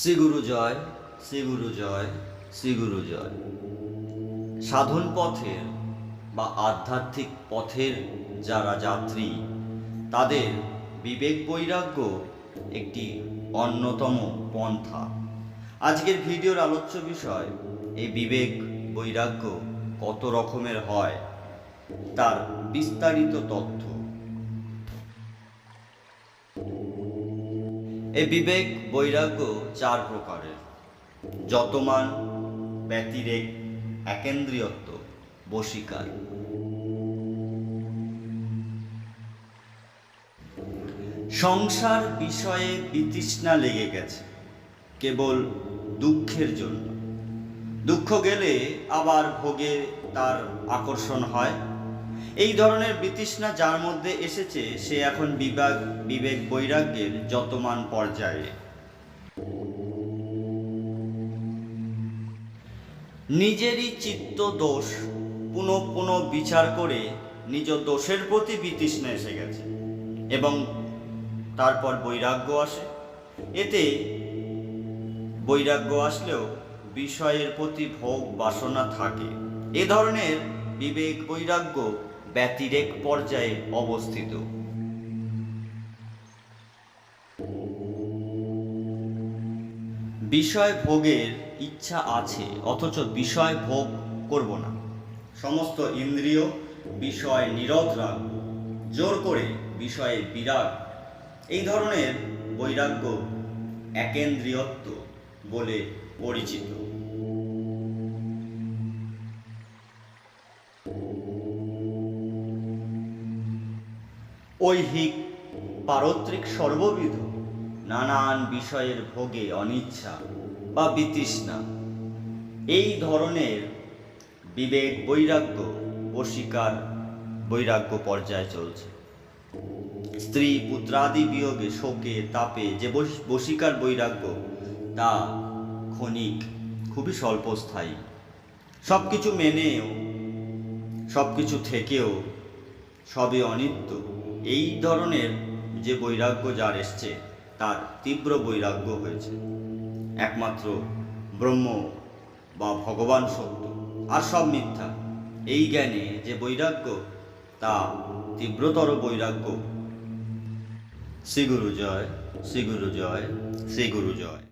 শ্রী গুরু জয়, শ্রী গুরু জয়, শ্রী গুরু জয়। সাধন পথের বা আধ্যাত্মিক পথের যারা যাত্রী, তাদের বিবেক বৈরাগ্য একটি অন্যতম পন্থা। আজকের ভিডিওর আলোচ্য বিষয়, এই বিবেক বৈরাগ্য কত রকমের হয়, তার বিস্তারিত তথ্য। এই বিবেক বৈরাগ্য চার প্রকারের। যতমান ব্যতিরেক একেন্দ্রিয়ত্ব, বশীকার। সংসার বিষয়ে বিতৃষ্ণা লেগে গেছে, কেবল দুঃখের জন্য। দুঃখ গেলে আবার ভোগে তার আকর্ষণ হয়। এই ধরনের বিতৃষ্ণা যার মধ্যে এসেছে, সে এখন বিবেক বিবেক, বৈরাগ্যের যতমান পর্যায়ে। নিজেরই চিত্ত দোষ পুনঃ পুনঃ বিচার করে নিজ দোষের প্রতি বিতৃষ্ণা এসে গেছে এবং তারপর বৈরাগ্য আসে। এতে বৈরাগ্য আসলেও বিষয়ের প্রতি ভোগ বাসনা থাকে। এ ধরনের বিবেক বৈরাগ্য ব্যতিরেক পর্যায়ে অবস্থিত। বিষয় ভোগের ইচ্ছা আছে, অথচ বিষয় ভোগ করব না। সমস্ত ইন্দ্রিয় বিষয় নিরোধ রাখব, জোর করে বিষয়ে বিরাগ। এই ধরনের বৈরাগ্য একেন্দ্রিয়ত্ব বলে পরিচিত। ঐহিক, পারত্রিক সর্ববিধ, নানান বিষয়ের ভোগে অনিচ্ছা বা বিতৃষ্ণা। এই ধরনের বিবেক বৈরাগ্য বশিকার বৈরাগ্য পর্যায়ে চলছে। স্ত্রী পুত্রাদি বিয়োগে শোকে তাপে যে বশ- বশিকার বৈরাগ্য, তা ক্ষণিক, খুবই স্বল্পস্থায়ী। সব কিছু মেনেও সব কিছু থেকেও সবই অনিত্য। এই ধরনের যে বৈরাগ্য যার এসছে, তার তীব্র বৈরাগ্য হয়েছে। একমাত্র ব্রহ্ম বা ভগবান সত্য। আর সব মিথ্যা। এই জ্ঞানে যে বৈরাগ্য, তা তীব্রতর বৈরাগ্য। শ্রী গুরু জয় শ্রী গুরু জয় শ্রী গুরু জয়।